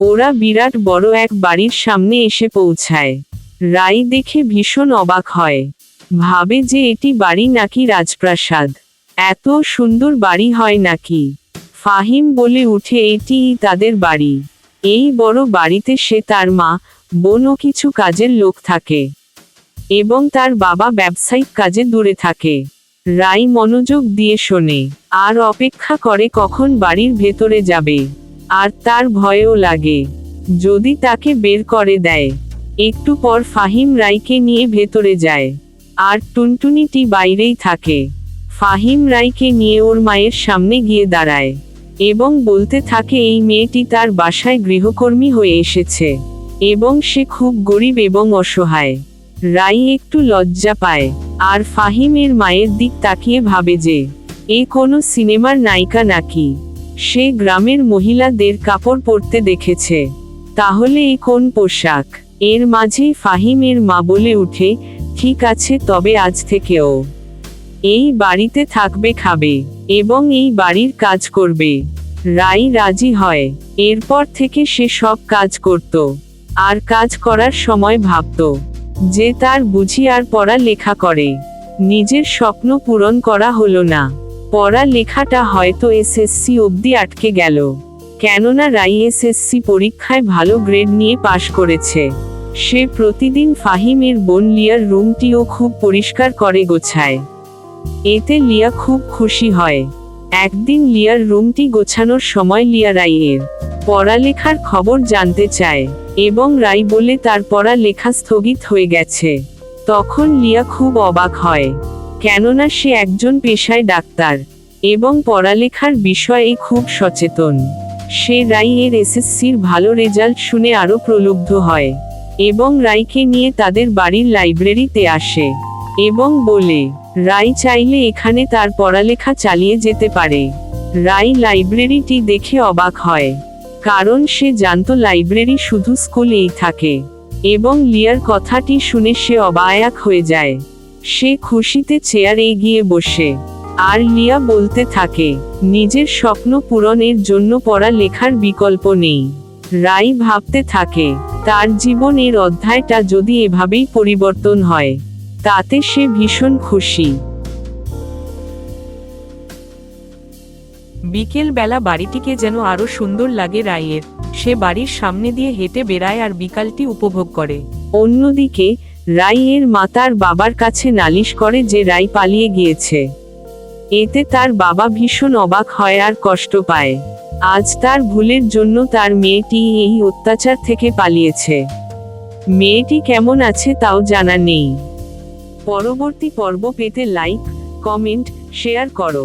ওরা বিরাট বড় এক বাড়ির সামনে এসে পৌঁছায়। রাই দেখে ভীষণ অবাক হয়। ভাবে যে এটি বাড়ি নাকি রাজপ্রাসাদ। এত সুন্দর বাড়ি হয় নাকি? ফাহিম বলে উঠে, এটিই তাদের বাড়ি। এই বড় বাড়িতে সে তার মা, বোন ও কিছু কাজের লোক থাকে এবং তার বাবা ব্যবসায়িক কাজে দূরে থাকে। রাই মনোযোগ দিয়ে শোনে, আর অপেক্ষা করে কখন বাড়ির ভেতরে যাবে? আর তার ভয়ও লাগে। যদি তাকে বের করে দেয়। একটু পর ফাহিম রাইকে নিয়ে ভেতরে যায়। আর টুনটুনিটি বাইরেই থাকে। ফাহিম রাইকে নিয়ে ওর মায়ের সামনে গিয়ে দাঁড়ায়। এবং বলতে থাকে, এই মেয়েটি তার বাসায় গৃহকর্মী হয়ে এসেছে। এবং সে খুব গরিব এবং অসহায় রাই একটু লজ্জা পায়। আর ফাহিমের মায়ের দিক তাকিয়ে ভাবে যে, এ কোনো সিনেমার নায়িকা নাকি? সে গ্রামের মহিলাদের কাপড় পরতে দেখেছে। তাহলে এ কোন পোশাক? এর মাঝেই ফাহিমের মা বলে উঠে, ঠিক আছে, তবে আজ থেকেও এই বাড়িতে থাকবে, খাবে এবং এই বাড়ির কাজ করবে। রাই রাজি হয়। এরপর থেকে সে সব কাজ করত। আর কাজ করার সময় ভাবত যে তার বুঝি আর পড়া লেখা করে। নিজের স্বপ্ন পূরণ করা হলো না। পড়া লেখাটা হয়তো এসএসসি অবধি আটকে গেল। কেননা রাই এসএসসি পরীক্ষায় ভালো গ্রেড নিয়ে পাশ করেছে। সে প্রতিদিন ফাহিমের বোন লিয়ার রুমটিও খুব পরিষ্কার করে গোছায়। এতে লিয়া খুব খুশি হয়। একদিন লিয়ার রুমটি গোছানোর সময় লিয়া রাইয়ের পড়ালেখার খবর জানতে চায় এবং রাই বলে তার পড়ালেখা স্থগিত হয়ে গেছে। তখন লিয়া খুব অবাক হয়। কেননা সে একজন পেশায় ডাক্তার, এবং পড়ালেখার বিষয়ে খুব সচেতন। সে রাইয়ের এসএসসির ভালো রেজাল্ট শুনে আরও প্রলুব্ধ হয়, এবং রাইকে নিয়ে তাদের বাড়ির লাইব্রেরিতে আসে, এবং বলে, রাই চাইলে এখানে তার পড়ালেখা চালিয়ে যেতে পারে। রাই লাইব্রেরিটি দেখে অবাক হয়, কারণ সে জানত লাইব্রেরি শুধু স্কুলেই থাকে, এবং লিয়ার কথাটি শুনে সে অবায়াক হয়ে যায়। সে খুশিতে চেয়ারে গিয়ে বসে। আর লিয়া বলতে থাকে, নিজের স্বপ্ন পূরণের জন্য পড়া লেখার বিকল্প নেই। রাই ভাবতে থাকে, তার জীবনের অধ্যায়টা যদি এভাবেই পরিবর্তন হয়, তাতে সে ভীষণ খুশি। বিকেল বেলা বাড়িটিকে যেন আরও সুন্দর লাগে রাইয়ের, সে বাড়ির সামনে দিয়ে হেঁটে বেড়ায় আর বিকালটি উপভোগ করে। অন্যদিকে রাই এর মা তার বাবার কাছে নালিশ করে যে রাই পালিয়ে গিয়েছে। এতে তার বাবা ভীষণ অবাক হয় আর কষ্ট পায়। আজ তার ভুলের জন্য তার মেয়েটি এই অত্যাচার থেকে পালিয়েছে। মেয়েটি কেমন আছে তাও জানা নেই। পরবর্তী পর্ব পেতে লাইক, কমেন্ট, শেয়ার করো।